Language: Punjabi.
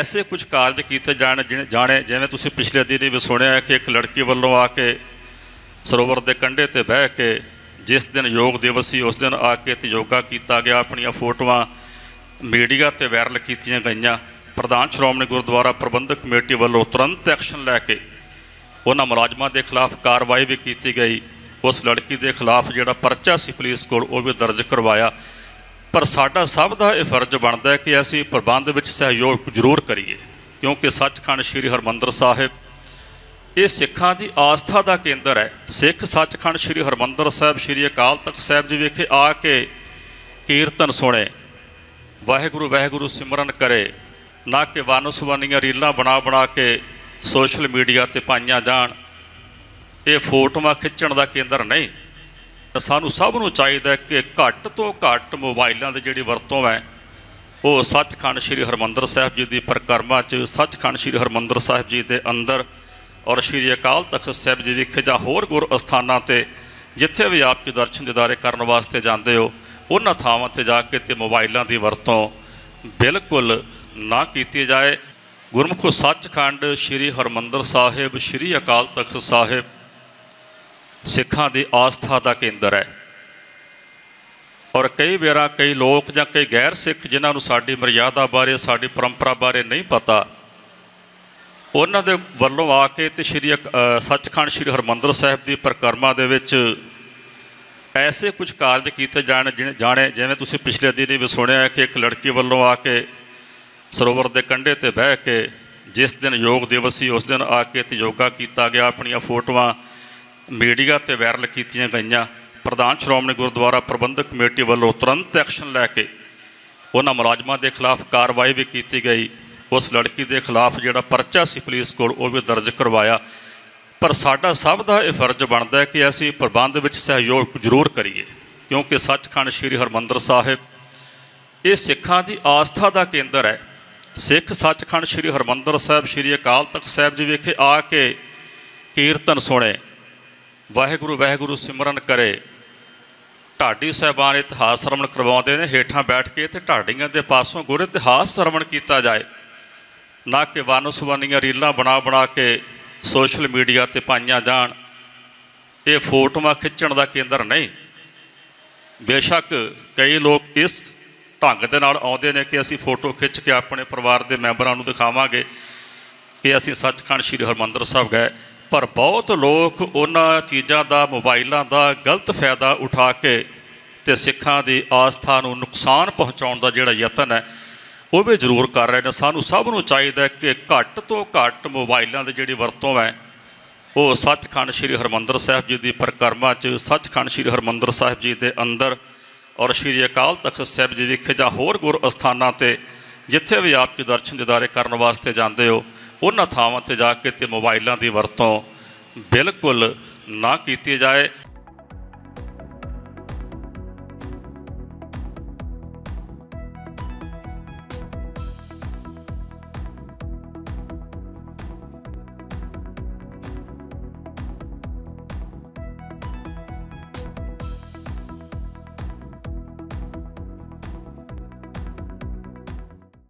ਐਸੇ ਕੁਝ ਕਾਰਜ ਕੀਤੇ ਜਾਣ ਜਿਨ- ਜਾਣੇ, ਜਿਵੇਂ ਤੁਸੀਂ ਪਿਛਲੇ ਦਿਨੀ ਵੀ ਸੁਣਿਆ ਕਿ ਇੱਕ ਲੜਕੀ ਵੱਲੋਂ ਆ ਕੇ ਸਰੋਵਰ ਦੇ ਕੰਢੇ ਤੇ ਬਹਿ ਕੇ ਜਿਸ ਦਿਨ ਯੋਗ ਦਿਵਸ ਸੀ, ਉਸ ਦਿਨ ਆ ਕੇ ਤੇ ਯੋਗਾ ਕੀਤਾ ਗਿਆ। ਆਪਣੀਆਂ ਫੋਟੋਆਂ ਮੀਡੀਆ ਤੇ ਵਾਇਰਲ ਕੀਤੀਆਂ ਗਈਆਂ। ਪ੍ਰਧਾਨ ਸ਼੍ਰੋਮਣੀ ਗੁਰਦੁਆਰਾ ਪ੍ਰਬੰਧਕ ਕਮੇਟੀ ਵੱਲੋਂ ਤੁਰੰਤ ਐਕਸ਼ਨ ਲੈ ਕੇ ਉਹਨਾਂ ਮੁਲਾਜ਼ਮਾਂ ਦੇ ਖਿਲਾਫ ਕਾਰਵਾਈ ਵੀ ਕੀਤੀ ਗਈ। ਉਸ ਲੜਕੀ ਦੇ ਖਿਲਾਫ ਜਿਹੜਾ ਪਰਚਾ ਸੀ ਪੁਲਿਸ ਕੋਲ, ਉਹ ਵੀ ਦਰਜ ਕਰਵਾਇਆ। ਪਰ ਸਾਡਾ ਸਭ ਦਾ ਇਹ ਫਰਜ਼ ਬਣਦਾ ਹੈ ਕਿ ਅਸੀਂ ਪ੍ਰਬੰਧ ਵਿੱਚ ਸਹਿਯੋਗ ਜ਼ਰੂਰ ਕਰੀਏ, ਕਿਉਂਕਿ ਸੱਚਖੰਡ ਸ੍ਰੀ ਹਰਮੰਦਰ ਸਾਹਿਬ ਇਹ ਸਿੱਖਾਂ ਦੀ ਆਸਥਾ ਦਾ ਕੇਂਦਰ ਹੈ। ਸਿੱਖ ਸੱਚਖੰਡ ਸ੍ਰੀ ਹਰਮੰਦਰ ਸਾਹਿਬ, ਸ੍ਰੀ ਅਕਾਲ ਤਖਤ ਸਾਹਿਬ ਜੀ ਵਿਖੇ ਆ ਕੇ ਕੀਰਤਨ ਸੁਣੇ। ਵਾਹਿਗੁਰੂ ਵਾਹਿਗੁਰੂ ਸਿਮਰਨ ਕਰੇ। ਨਾ ਕਿ ਵਨਸਵੰਨੀਆਂ ਰੀਲਾਂ ਬਣਾ ਬਣਾ ਕੇ ਸੋਸ਼ਲ ਮੀਡੀਆ ਤੇ ਪਾਈਆਂ ਜਾਣ। ਇਹ ਫੋਟੋਆਂ ਖਿੱਚਣ ਦਾ ਕੇਂਦਰ ਨਹੀਂ। ਸਾਨੂੰ ਸਭ ਨੂੰ ਚਾਹੀਦਾ ਕਿ ਘੱਟ ਤੋਂ ਘੱਟ ਮੋਬਾਈਲਾਂ ਦੀ ਜਿਹੜੀ ਵਰਤੋਂ ਹੈ, ਉਹ ਸੱਚਖੰਡ ਸ੍ਰੀ ਹਰਮੰਦਰ ਸਾਹਿਬ ਜੀ ਦੀ ਪਰਿਕਰਮਾ 'ਚ, ਸੱਚਖੰਡ ਸ੍ਰੀ ਹਰਮੰਦਰ ਸਾਹਿਬ ਜੀ ਦੇ ਅੰਦਰ ਔਰ ਸ੍ਰੀ ਅਕਾਲ ਤਖਤ ਸਾਹਿਬ ਜੀ ਵਿਖੇ ਜਾਂ ਹੋਰ ਗੁਰ ਅਸਥਾਨਾਂ ਤੇ ਜਿੱਥੇ ਵੀ ਆਪ ਜੀ ਦਰਸ਼ਨ ਦਿਦਾਰੇ ਕਰਨ ਵਾਸਤੇ ਜਾਂਦੇ ਹੋ, ਉਹਨਾਂ ਥਾਵਾਂ ਤੇ ਜਾ ਕੇ ਤੇ ਮੋਬਾਈਲਾਂ ਦੀ ਵਰਤੋਂ ਬਿਲਕੁਲ ਨਾ ਕੀਤੀ ਜਾਏ। ਗੁਰਮੁਖੋ ਸੱਚਖੰਡ ਸ੍ਰੀ ਹਰਮੰਦਰ ਸਾਹਿਬ, ਸ੍ਰੀ ਅਕਾਲ ਤਖਤ ਸਾਹਿਬ ਸਿੱਖਾਂ ਦੀ ਆਸਥਾ ਦਾ ਕੇਂਦਰ ਹੈ। ਔਰ ਕਈ ਵਾਰਾਂ ਕਈ ਲੋਕ ਜਾਂ ਕਈ ਗੈਰ ਸਿੱਖ ਜਿਨ੍ਹਾਂ ਨੂੰ ਸਾਡੀ ਮਰਿਆਦਾ ਬਾਰੇ, ਸਾਡੀ ਪਰੰਪਰਾ ਬਾਰੇ ਨਹੀਂ ਪਤਾ, ਉਹਨਾਂ ਦੇ ਵੱਲੋਂ ਆ ਕੇ ਤੇ ਸ਼੍ਰੀ ਅਕ- ਸੱਚਖੰਡ ਸ਼੍ਰੀ ਹਰਮੰਦਰ ਸਾਹਿਬ ਦੀ ਪਰਿਕਰਮਾ ਦੇ ਵਿੱਚ ਐਸੇ ਕੁਝ ਕਾਰਜ ਕੀਤੇ ਜਾਣ ਜਿਨ- ਜਾਣੇ, ਜਿਵੇਂ ਤੁਸੀਂ ਪਿਛਲੇ ਦਿਨੀ ਵੀ ਸੁਣਿਆ ਕਿ ਇੱਕ ਲੜਕੀ ਵੱਲੋਂ ਆ ਕੇ ਸਰੋਵਰ ਦੇ ਕੰਢੇ ਤੇ ਬਹਿ ਕੇ ਜਿਸ ਦਿਨ ਯੋਗ ਦਿਵਸ ਸੀ, ਉਸ ਦਿਨ ਆ ਕੇ ਤੇ ਯੋਗਾ ਕੀਤਾ ਗਿਆ, ਆਪਣੀਆਂ ਫੋਟੋਆਂ ਮੀਡੀਆ ਤੇ ਵਾਇਰਲ ਕੀਤੀਆਂ ਗਈਆਂ ਪ੍ਰਧਾਨ ਸ਼੍ਰੋਮਣੀ ਗੁਰਦੁਆਰਾ ਪ੍ਰਬੰਧਕ ਕਮੇਟੀ ਵੱਲੋਂ ਤੁਰੰਤ ਐਕਸ਼ਨ ਲੈ ਕੇ ਉਹਨਾਂ ਮੁਲਾਜ਼ਮਾਂ ਦੇ ਖਿਲਾਫ ਕਾਰਵਾਈ ਵੀ ਕੀਤੀ ਗਈ। ਉਸ ਲੜਕੀ ਦੇ ਖਿਲਾਫ ਜਿਹੜਾ ਪਰਚਾ ਸੀ ਪੁਲਿਸ ਕੋਲ, ਉਹ ਵੀ ਦਰਜ ਕਰਵਾਇਆ। ਪਰ ਸਾਡਾ ਸਭ ਦਾ ਇਹ ਫਰਜ਼ ਬਣਦਾ ਹੈ ਕਿ ਅਸੀਂ ਪ੍ਰਬੰਧ ਵਿੱਚ ਸਹਿਯੋਗ ਜ਼ਰੂਰ ਕਰੀਏ, ਕਿਉਂਕਿ ਸੱਚਖੰਡ ਸ੍ਰੀ ਹਰਮੰਦਰ ਸਾਹਿਬ ਇਹ ਸਿੱਖਾਂ ਦੀ ਆਸਥਾ ਦਾ ਕੇਂਦਰ ਹੈ। ਸਿੱਖ ਸੱਚਖੰਡ ਸ੍ਰੀ ਹਰਮੰਦਰ ਸਾਹਿਬ, ਸ੍ਰੀ ਅਕਾਲ ਤਖਤ ਸਾਹਿਬ ਜੀ ਵਿਖੇ ਆ ਕੇ ਕੀਰਤਨ ਸੁਣੇ। ਵਾਹਿਗੁਰੂ ਵਾਹਿਗੁਰੂ ਸਿਮਰਨ ਕਰੇ। ਢਾਡੀ ਸਾਹਿਬਾਨ ਇਤਿਹਾਸ ਸਰਵਣ ਕਰਵਾਉਂਦੇ ਨੇ, ਹੇਠਾਂ ਬੈਠ ਕੇ ਤੇ ਢਾਡੀਆਂ ਦੇ ਪਾਸੋਂ ਗੁਰ ਇਤਿਹਾਸ ਸਰਵਣ ਕੀਤਾ ਜਾਏ। ਨਾ ਕਿ ਵਨਸਵੰਨੀਆਂ ਰੀਲਾਂ ਬਣਾ ਬਣਾ ਕੇ ਸੋਸ਼ਲ ਮੀਡੀਆ ਤੇ ਪਾਈਆਂ ਜਾਣ। ਇਹ ਫੋਟੋਆਂ ਖਿੱਚਣ ਦਾ ਕੇਂਦਰ ਨਹੀਂ। ਬੇਸ਼ੱਕ ਕਈ ਲੋਕ ਇਸ ਢੰਗ ਦੇ ਨਾਲ ਆਉਂਦੇ ਨੇ ਕਿ ਅਸੀਂ ਫੋਟੋ ਖਿੱਚ ਕੇ ਆਪਣੇ ਪਰਿਵਾਰ ਦੇ ਮੈਂਬਰਾਂ ਨੂੰ ਦਿਖਾਵਾਂਗੇ ਕਿ ਅਸੀਂ ਸੱਚਖੰਡ ਸ੍ਰੀ ਹਰਮੰਦਰ ਸਾਹਿਬ ਗਏ। ਪਰ ਬਹੁਤ ਲੋਕ ਉਹਨਾਂ ਚੀਜ਼ਾਂ ਦਾ, ਮੋਬਾਈਲਾਂ ਦਾ ਗਲਤ ਫਾਇਦਾ ਉਠਾ ਕੇ ਤੇ ਸਿੱਖਾਂ ਦੀ ਆਸਥਾ ਨੂੰ ਨੁਕਸਾਨ ਪਹੁੰਚਾਉਣ ਦਾ ਜਿਹੜਾ ਯਤਨ ਹੈ, ਉਹ ਵੀ ਜ਼ਰੂਰ ਕਰ ਰਹੇ ਨੇ। ਸਾਨੂੰ ਸਭ ਨੂੰ ਚਾਹੀਦਾ ਕਿ ਘੱਟ ਤੋਂ ਘੱਟ ਮੋਬਾਈਲਾਂ ਦੀ ਜਿਹੜੀ ਵਰਤੋਂ ਹੈ, ਉਹ ਸੱਚਖੰਡ ਸ੍ਰੀ ਹਰਮੰਦਰ ਸਾਹਿਬ ਜੀ ਦੀ ਪਰਿਕਰਮਾ 'ਚ, ਸੱਚਖੰਡ ਸ੍ਰੀ ਹਰਮੰਦਰ ਸਾਹਿਬ ਜੀ ਦੇ ਅੰਦਰ ਔਰ ਸ੍ਰੀ ਅਕਾਲ ਤਖਤ ਸਾਹਿਬ ਜੀ ਵਿਖੇ ਜਾਂ ਹੋਰ ਗੁਰ ਅਸਥਾਨਾਂ ਤੇ, ਜਿੱਥੇ ਵੀ ਆਪ ਜੀ ਦਰਸ਼ਨ ਦਿਦਾਰੇ ਕਰਨ ਵਾਸਤੇ ਜਾਂਦੇ ਹੋ ਉਹਨਾਂ ਥਾਵਾਂ ਤੇ ਜਾ ਕੇ ਤੇ ਮੋਬਾਈਲਾਂ ਦੀ ਵਰਤੋਂ ਬਿਲਕੁਲ ਨਾ ਕੀਤੀ ਜਾਏ।